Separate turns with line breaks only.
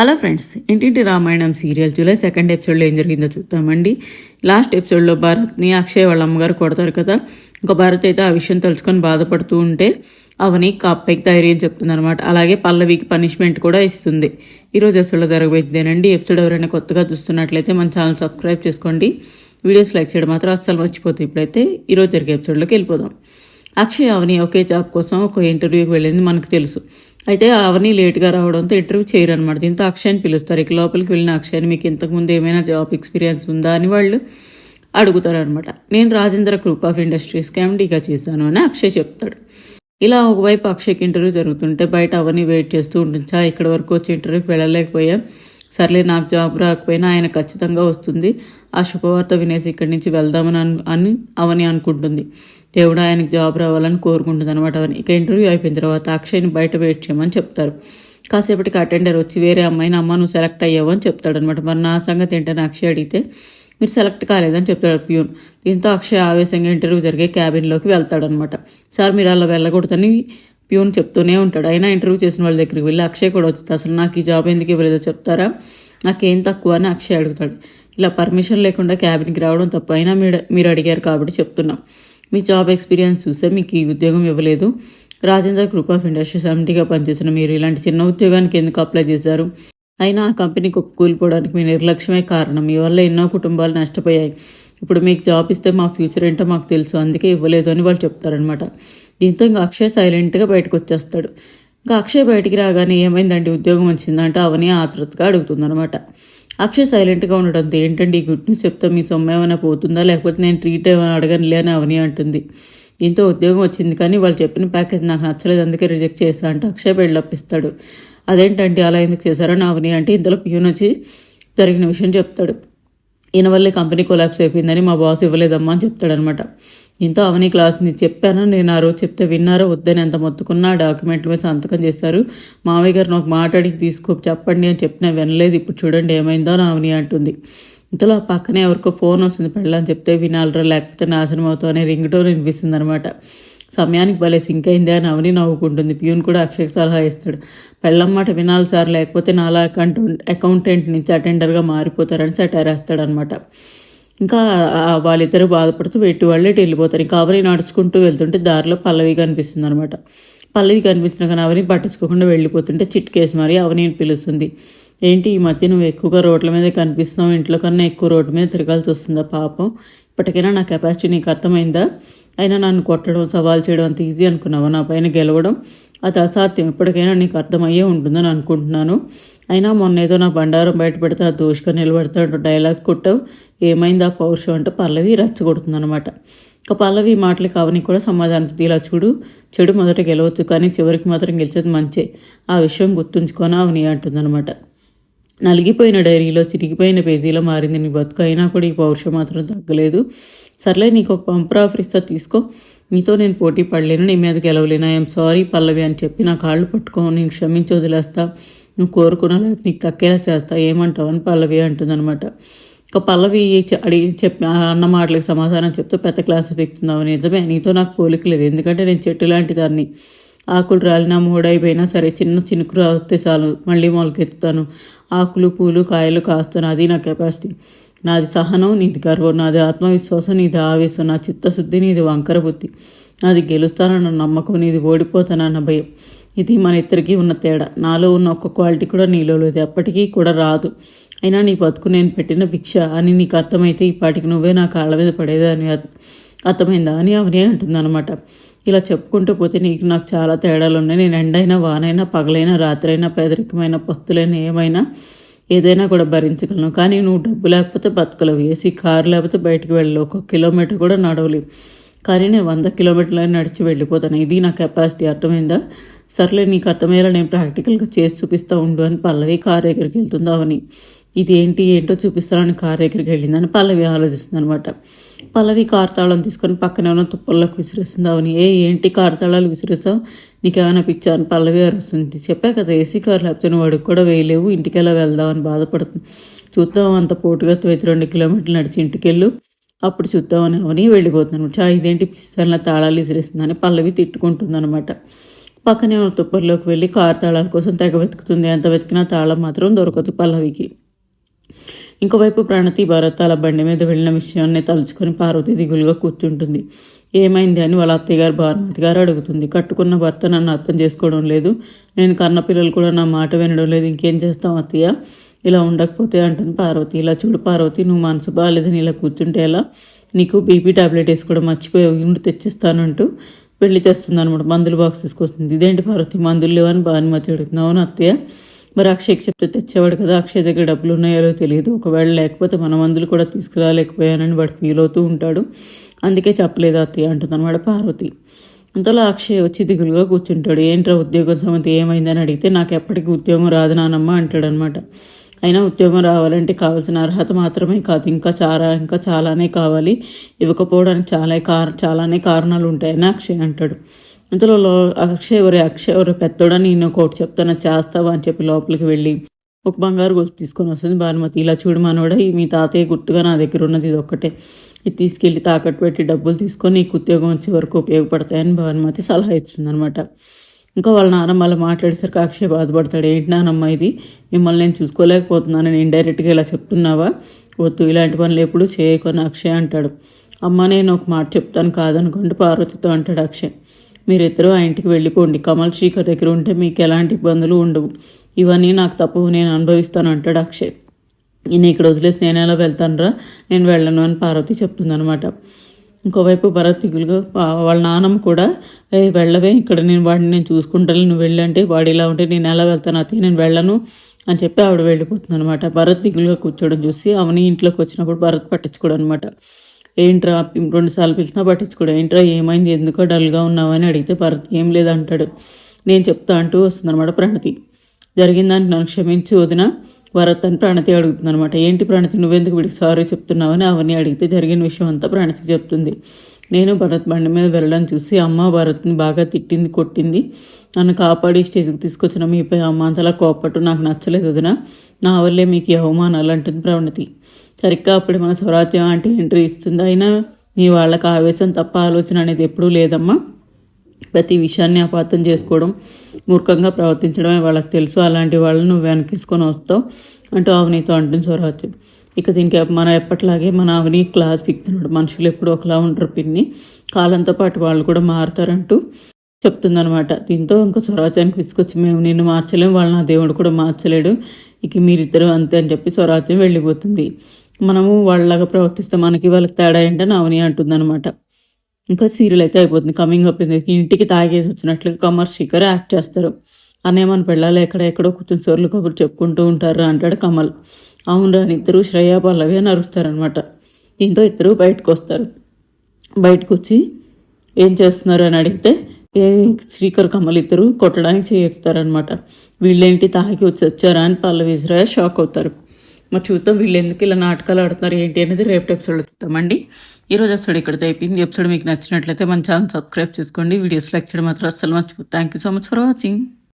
Hello friends ఇంటింటి Ramayanam serial July second ఎపిసోడ్లో ఏం జరిగిందో చూద్దామండి. లాస్ట్ ఎపిసోడ్లో భరత్ని అక్షయ్ వాళ్ళ అమ్మగారు కొడతారు కదా ఇంకా భరత్ అయితే ఆ విషయం తలుచుకొని బాధపడుతూ ఉంటే అవని కాపైకి ధైర్యం చెప్తుంది అనమాట అలాగే పల్లవికి పనిష్మెంట్ కూడా ఇస్తుంది. ఈరోజు ఎపిసోడ్లో జరగబోయేదేనండి. ఎపిసోడ్ ఎవరైనా కొత్తగా చూస్తున్నట్లయితే మన ఛానల్ సబ్స్క్రైబ్ చేసుకోండి. వీడియోస్ లైక్ చేయడం మాత్రం అస్సలు మర్చిపోతుంది ఇప్పుడైతే ఈరోజు జరిగే ఎపిసోడ్లోకి వెళ్ళిపోదాం. అక్షయ్ అవని ఒకే జాబ్ కోసం ఒక ఇంటర్వ్యూకి వెళ్ళింది మనకు తెలుసు. అయితే అవన్నీ లేట్గా రావడంతో ఇంటర్వ్యూ చేయరనమాట దీంతో అక్షయ్ని పిలుస్తారు. ఇక లోపలికి వెళ్ళిన అక్షయ్ని మీకు ఇంతకుముందు ఏమైనా జాబ్ ఎక్స్పీరియన్స్ ఉందా అని వాళ్ళు అడుగుతారు అనమాట నేను రాజేంద్ర గ్రూప్ ఆఫ్ ఇండస్ట్రీస్కి ఎండీగా చేశాను అని అక్షయ్ చెప్తాడు. ఇలా ఒకవైపు అక్షయ్కి ఇంటర్వ్యూ జరుగుతుంటే బయట అవన్నీ వెయిట్ చేస్తూ ఉంటుంది. చా ఇక్కడ వరకు వచ్చి ఇంటర్వ్యూకి వెళ్ళలేకపోయా. సర్లే నాకు జాబ్ రాకపోయినా ఆయన ఖచ్చితంగా వస్తుంది. ఆ శుభవార్త వినేసి ఇక్కడి నుంచి వెళ్దామని అను అని అవని అనుకుంటుంది. దేవుడు ఆయనకు జాబ్ రావాలని కోరుకుంటుంది అనమాట అవని. ఇక ఇంటర్వ్యూ అయిపోయిన తర్వాత అక్షయ్ని బయట వెయిట్ చేయమని చెప్తారు. కాసేపటికి అటెండర్ వచ్చి వేరే అమ్మాయిని అమ్మ నువ్వు సెలెక్ట్ అయ్యావు అని చెప్తాడనమాట మరి నా సంగతి ఏంటని అక్షయ్ అడిగితే మీరు సెలెక్ట్ కాలేదని చెప్తాడు ప్యూన్. దీంతో అక్షయ్ ఆవేశంగా ఇంటర్వ్యూ జరిగే క్యాబిన్లోకి వెళ్తాడనమాట సార్ మీరు అలా వెళ్ళకూడదని ప్యూన్ చెప్తూనే ఉంటాడు. అయినా ఇంటర్వ్యూ చేసిన వాళ్ళ దగ్గరికి వెళ్ళి అక్షయ్ కూడా వచ్చి అసలు నాకు ఈ జాబ్ ఎందుకు ఇవ్వలేదో చెప్తారా? నాకేం తక్కువ? అని అక్షయ్ అడుగుతాడు. ఇలా పర్మిషన్ లేకుండా క్యాబిన్కి రావడం తప్పు. అయినా మీరు మీరు అడిగారు కాబట్టి చెప్తున్నాం. మీ జాబ్ ఎక్స్పీరియన్స్ చూస్తే మీకు ఈ ఉద్యోగం ఇవ్వలేదు. రాజేంద్ర గ్రూప్ ఆఫ్ ఇండస్ట్రీస్ ఎంటీగా పనిచేసిన మీరు ఇలాంటి చిన్న ఉద్యోగానికి ఎందుకు అప్లై చేశారు? అయినా ఆ కంపెనీకి కూలిపోవడానికి మీ నిర్లక్ష్యమే కారణం. మీ వల్ల ఎన్నో కుటుంబాలు నష్టపోయాయి. ఇప్పుడు మీకు జాబ్ ఇస్తే మా ఫ్యూచర్ ఏంటో మాకు తెలుసు. అందుకే ఇవ్వలేదు అని వాళ్ళు చెప్తారనమాట దీంతో ఇంకా అక్షయ్ సైలెంట్గా బయటకు వచ్చేస్తాడు ఇంకా అక్షయ్ బయటికి రాగానే ఏమైందండి ఉద్యోగం వచ్చిందంటే అవని ఆతృతగా అడుగుతుందనమాట అక్షయ్ సైలెంట్గా ఉండడంతో ఏంటండి ఈ గుడ్ న్యూస్ చెప్తా మీ సొమ్ము ఏమైనా పోతుందా? లేకపోతే నేను ట్రీట్ ఏమైనా అడగనులే అని అవని అంటుంది. దీంతో ఉద్యోగం వచ్చింది కానీ వాళ్ళు చెప్పిన ప్యాకేజ్ నాకు నచ్చలేదు అందుకే రిజెక్ట్ చేస్తా అంటే అక్షయ్ పెళ్ళప్పిస్తాడు అదేంటంటే అలా ఎందుకు చేశారని అవని అంటే ఇంతలో ప్యూన్ వచ్చి జరిగిన విషయం చెప్తాడు. ఈయన వల్లే కంపెనీ కొలాప్స్ అయిపోయిందని మా బాస్ ఇవ్వలేదమ్మా అని చెప్తాడనమాట దీంతో అవని క్లాస్ని చెప్పాను? నేను ఆ రోజు చెప్తే విన్నారో? వద్దని ఎంత మొత్తుకున్నా డాక్యుమెంట్ల మీద సంతకం చేస్తారు మామయ్య గారు నాకు మాట్లాడి తీసుకో చెప్పండి అని చెప్పినా వినలేదు. ఇప్పుడు చూడండి ఏమైందో అని అవని అంటుంది. ఇంతలో పక్కనే ఎవరికో ఫోన్ వస్తుంది పెళ్ళని చెప్తే వినాలరా లేకపోతే నాశనం అవుతావు అనే రింగ్ టోన్ వినిపిస్తుంది అనమాట సమయానికి భలే సింక్ అయింది అని అవని నవ్వుకుంటుంది. ప్యూన్ కూడా అక్షయ్ సలహా ఇస్తాడు. పెళ్ళమ్మాట వినాలి సార్ లేకపోతే నాలా అకౌంట్ అకౌంటెంట్ నుంచి అటెండర్గా మారిపోతారని సటారేస్తాడనమాట ఇంకా వాళ్ళిద్దరూ బాధపడుతూ వెట్టి వాళ్ళే వెళ్ళిపోతారు. ఇంకా అవని నడుచుకుంటూ వెళ్తుంటే దారిలో పల్లవి కనిపిస్తుంది అనమాట పల్లవి కనిపించిన కానీ అవని పట్టించుకోకుండా వెళ్ళిపోతుంటే చిట్కేసి మరి అవని పిలుస్తుంది. ఏంటి ఈ మధ్య నువ్వు ఎక్కువగా రోడ్ల మీద కనిపిస్తున్నావు ఇంట్లో కన్నా ఎక్కువ రోడ్డు మీద తిరగాల్సి వస్తుందా పాపం? ఇప్పటికైనా నా కెపాసిటీ నీకు అర్థమైందా? అయినా నన్ను కొట్టడం సవాల్ చేయడం అంత ఈజీ అనుకున్నావా? నా పైన గెలవడం? అది అసాధ్యం. ఇప్పటికైనా నీకు అర్థమయ్యే ఉంటుందని అనుకుంటున్నాను. అయినా మొన్న ఏదో నా బండారం బయట పెడితే ఆ దోషగా నిలబడతాడు డైలాగ్ కొట్టావు ఏమైంది? ఆ పౌరుషం అంటే పల్లవి రెచ్చగొడుతుంది అనమాట ఇక పల్లవి మాటలు కావని కూడా సమాధానం ఇలా చూడు. చెడు మొదట గెలవచ్చు కానీ చివరికి మాత్రం గెలిచేది మంచే. ఆ విషయం గుర్తుంచుకొని అవని అంటుందన్నమాట. నలిగిపోయిన డైరీలో చిరిగిపోయిన పేజీలో మారింది నీ బతుకు. అయినా కూడా ఈ పౌరుషం మాత్రం తగ్గలేదు. సర్లే నీకు ఒక పంపర్ ఆఫర్ ఇస్తా తీసుకో. నీతో నేను పోటీ పడలేను నీ మీద గెలవలేను. ఐఎమ్ సారీ పల్లవి అని చెప్పి నా కాళ్ళు పట్టుకొని నేను క్షమించి వదిలేస్తా. నువ్వు కోరుకున్నా లేకపోతే నీకు తక్కేలా చేస్తా. ఏమంటావు అని పల్లవి అంటుందన్నమాట. ఇక పల్లవి అడిగి చెప్పి అన్న మాటలకు సమాధానం చెప్తూ పెద్ద క్లాస్ ఎక్కుతున్నావు. నిజమే నీతో నాకు పోలిక లేదు. ఎందుకంటే నేను చెట్టు లాంటి దాన్ని. ఆకులు రాలినా మూడైపోయినా సరే చిన్న చినుకు రాస్తే చాలు. మళ్ళీ మొలకెత్తుతాను. ఆకులు పూలు కాయలు కాస్తాను. అది నా కెపాసిటీ. నాది సహనం నీది గర్వం నాది ఆత్మవిశ్వాసం నీది ఆవేశం నా చిత్తశుద్ధి నీది వంకర బుద్ధి. నాది గెలుస్తానన్న నమ్మకం నీది ఓడిపోతానన్న భయం. ఇది మన ఇద్దరికి ఉన్న తేడా. నాలో ఉన్న ఒక్క క్వాలిటీ కూడా నీలో లేదు. ఎప్పటికీ కూడా రాదు. అయినా నీ బతుకు నేను పెట్టిన భిక్ష అని నీకు అర్థమైతే ఈ పాటికి నువ్వే నా కాళ్ళ మీద పడేదని అర్థమైందా అని అవనే అంటుందన్నమాట. ఇలా చెప్పుకుంటూ పోతే నీకు నాకు చాలా తేడాలు ఉన్నాయి నేను ఎండైనా వానైనా పగలైనా రాత్రైనా పేదరికమైన పత్తులైనా ఏమైనా ఏదైనా కూడా భరించగలను. కానీ నువ్వు డబ్బు లేకపోతే బతకలేవు. ఏసీ కారు లేకపోతే బయటికి వెళ్ళలేవు. ఒక కిలోమీటర్ కూడా నడవలేవు. కానీ నేను వంద కిలోమీటర్లు నడిచి వెళ్ళిపోతాను. ఇది నా కెపాసిటీ. అర్థమైందా? సర్లే నీకు అర్థమయ్యేలా నేను ప్రాక్టికల్గా చేసి చూపిస్తూ ఉండు అని పల్లవి కారు దగ్గరికి వెళ్తుందామని ఇది ఏంటి ఏంటో చూపిస్తానని కార్ దగ్గరికి వెళ్ళిందని పల్లవి ఆలోచిస్తుంది అనమాట పల్లవి కార్తాళం తీసుకొని పక్కనే ఉన్న తుప్పల్లోకి విసిరిస్తుంది అవని? ఏ ఏంటి కార్తాళాలు తాళాలు నీకేమైనా పిచ్చా అని పల్లవి అరుస్తుంది చెప్పా కదా ఏసీ కార్ లేకపోతే నువ్వు అడుగు కూడా వేయలేవు ఇంటికెలా వెళ్దామని బాధపడుతుంది. చూద్దాం అంత పోటుగా తొమ్మిది రెండు కిలోమీటర్లు నడిచి ఇంటికెళ్ళు. అప్పుడు చూద్దామని అవని వెళ్ళిపోతున్నాను చా ఇదేంటి పిస్తాన్ల తాళాలు విసిరేస్తుందని పల్లవి తిట్టుకుంటుంది అనమాట. పక్కనే ఉన్న తుప్పర్లోకి వెళ్ళి కారు తాళాల కోసం తెగ వెతుకుతుంది. ఎంత వెతికినా తాళం మాత్రం దొరకదు పల్లవికి. ఇంకోవైపు ప్రణతి భారత్ అలా బండి మీద వెళ్ళిన విషయాన్ని తలుచుకొని పార్వతి దిగులుగా కూర్చుంటుంది. ఏమైంది అని వాళ్ళ అత్తయ్యగారు భానుమతి గారు అడుగుతుంది. కట్టుకున్న భర్త నన్ను అర్థం చేసుకోవడం లేదు. నేను కన్న పిల్లలు కూడా నా మాట వినడం లేదు. ఇంకేం చేస్తాం అత్తయ్య? ఇలా ఉండకపోతే అంటుంది పార్వతి. ఇలా చూడు పార్వతి నువ్వు మనసు బాగాలేదని ఇలా కూర్చుంటే ఎలా? నీకు బీపీ టాబ్లెట్ వేసుకోవడం మర్చిపోయి ఉండి తెచ్చిస్తానంటూ వెళ్ళి తెస్తుంది అనమాట మందులు బాక్స్ తీసుకొస్తుంది. ఇదేంటి పార్వతి? మందులు లేవని భానుమతి అడుగుతుంది. అవును అత్తయ్య. మరి అక్షయ్కి చెప్తే తెచ్చేవాడు కదా అక్షయ్ దగ్గర డబ్బులు ఉన్నాయో తెలియదు. ఒకవేళ లేకపోతే మన మందులు కూడా తీసుకురాలేకపోయానని వాడు ఫీల్ అవుతూ ఉంటాడు. అందుకే చెప్పలేదు అత్తయ్య అంటుందన్నమాట పార్వతి. అంతలో అక్షయ్ వచ్చి దిగులుగా కూర్చుంటాడు. ఏంట్రా ఉద్యోగం సమతి ఏమైందని అడిగితే నాకు ఎప్పటికీ ఉద్యోగం రాదు నానమ్మ అంటాడనమాట అయినా ఉద్యోగం రావాలంటే కావాల్సిన అర్హత మాత్రమే కాదు. ఇంకా చాలా ఇంకా చాలానే కావాలి. ఇవ్వకపోవడానికి చాలా కార చాలానే కారణాలు ఉంటాయని అక్షయ్ అంటాడు. ఇంతలో అక్షయ్ ఒరే అక్షయ్ ఎవరి పెద్దోడని నేను ఒకటి చెప్తాను చేస్తావా అని చెప్పి లోపలికి వెళ్ళి ఒక బంగారు గొలుసు తీసుకొని వస్తుంది భానుమతి. ఇలా చూడు మనోడ ఈ మీ తాతయ్య గుర్తుగా నా దగ్గర ఉన్నది ఇది ఒక్కటే. ఇది తీసుకెళ్ళి తాకట్టు పెట్టి డబ్బులు తీసుకొని నీకు ఉద్యోగం వచ్చే వరకు ఉపయోగపడతాయని భానుమతి సలహా ఇస్తుంది అనమాట ఇంకా వాళ్ళ నాన్నమ్మ అలా మాట్లాడేసరికి అక్షయ్ బాధపడతాడు. ఏంటి నానమ్మ ఇది? మిమ్మల్ని నేను చూసుకోలేకపోతున్నాను. నేను ఇండైరెక్ట్గా ఇలా చెప్తున్నావా? వద్దు ఇలాంటి పనులు ఎప్పుడు చేయకొని అక్షయ్ అంటాడు. అమ్మ నేను ఒక మాట చెప్తాను కాదనుకోండి పార్వతితో అంటాడు అక్షయ్. మీరిద్దరూ ఆ ఇంటికి వెళ్ళిపోండి. కమల్ శేఖర్ దగ్గర ఉంటే మీకు ఎలాంటి ఇబ్బందులు ఉండవు. ఇవన్నీ నాకు తప్పు నేను అనుభవిస్తాను అంటాడు అక్షయ్. నేను ఇక్కడ వదిలేసి నేను ఎలా వెళ్తానురా? నేను వెళ్ళను అని పార్వతి చెప్తుందనమాట ఇంకోవైపు భరత్ దిగులుగా వాళ్ళ నాన్నమ్మ కూడా ఏ వెళ్ళవే ఇక్కడ నేను వాడిని నేను చూసుకుంటాను నువ్వు వెళ్ళంటే వాడు ఇలా ఉంటే నేను ఎలా వెళ్తాను అతి నేను వెళ్ళను అని చెప్పి ఆవిడ వెళ్ళిపోతుంది అనమాట భరత్ దిగులుగా కూర్చోవడం చూసి అవని ఇంట్లోకి వచ్చినప్పుడు భరత్ పట్టించుకోడు అనమాట ఏంట్రా రెండు సార్లు పిలిచినా పట్టించుకోడు. ఏంట్రా ఏమైంది? ఎందుకో డల్గా ఉన్నావని అడిగితే భరత్ ఏం లేదంటాడు. నేను చెప్తా అంటూ వస్తుందన్నమాట ప్రణతి. జరిగిందానికి నన్ను క్షమించి వదిన. భరత్ అని ప్రణతి అడుగుతుందనమాట ఏంటి ప్రణతి నువ్వెందుకు వీడికి సారీ చెప్తున్నావని? అవన్నీ అడిగితే జరిగిన విషయం అంతా ప్రణతి చెప్తుంది. నేను భరత్ బండి మీద వెళ్ళడం చూసి అమ్మ భరత్ని బాగా తిట్టింది కొట్టింది. నన్ను కాపాడి స్టేజ్కి తీసుకొచ్చిన మీపై అమ్మ అంతలా కోపట్టు నాకు నచ్చలేదు వదిన. నా వల్లే మీకు ఈ అవమానాలు అంటుంది ప్రవణతి. సరిగ్గా అప్పుడు మన స్వరాజ్యం అంటే ఎంట్రీ ఇస్తుంది. అయినా నీ వాళ్ళకి ఆవేశం తప్ప ఆలోచన అనేది ఎప్పుడూ లేదమ్మా. ప్రతి విషయాన్ని అపార్థం చేసుకోవడం మూర్ఖంగా ప్రవర్తించడమే వాళ్ళకి తెలుసు. అలాంటి వాళ్ళని నువ్వు వెనకేసుకొని వస్తావు అంటూ అవనీతో అంటుంది స్వరాజ్యం. ఇక దీనికి మన ఎప్పట్లాగే మన అవని క్లాస్ పిక్తున్నాడు మనుషులు ఎప్పుడు ఒకలా ఉంటారు పిన్ని. కాలంతో పాటు వాళ్ళు కూడా మారుతారంటూ చెప్తుందనమాట దీంతో ఇంకా స్వరాజ్యానికి విసుకొచ్చి మేము నిన్ను మార్చలేము వాళ్ళు నా దేవుడు కూడా మార్చలేడు. ఇక మీరిద్దరూ అంతే అని చెప్పి స్వరాజ్యం వెళ్ళిపోతుంది. మనము వాళ్ళలాగా ప్రవర్తిస్తే మనకి వాళ్ళకి తేడా ఏంటని అవని అంటుందన్నమాట. ఇంకా సీరియల్ అయితే అయిపోతుంది. కమింగ్ అప్ ఇంటికి తాగేసి వచ్చినట్లుగా కమర్ శిఖర్ యాక్ట్ చేస్తారు. అనే మన పెళ్ళాలి ఎక్కడ ఎక్కడో కూర్చొని సోర్లు కబుర్లు చెప్పుకుంటూ ఉంటారు అంటాడు కమల్. అవును అని ఇద్దరు శ్రేయా పల్లవి అని అరుస్తారనమాట దీంతో ఇద్దరు బయటకు వస్తారు బయటకు వచ్చి ఏం చేస్తున్నారు అని అడిగితే ఏ శ్రీకర్ కమల్ ఇద్దరు కొట్టడానికి చేరుతారనమాట వీళ్ళేంటి తాగి వచ్చి వచ్చారా అని పల్లవి శ్రేయ షాక్ అవుతారు. మరి చూద్దాం వీళ్ళు ఎందుకు ఇలా నాటకాలు ఆడుతున్నారు ఏంటి అనేది రేపు ఎపిసోడ్లో చూద్దామండి. ఈరోజు ఎపిసోడ్ ఇక్కడితో అయిపోయింది. ఎపిసోడ్ మీకు నచ్చినట్లయితే మన ఛానల్ సబ్స్క్రైబ్ చేసుకోండి. వీడియోస్ లైక్ చేయడం మాత్రం అస్సలు మర్చిపోతుంది thank you so much for watching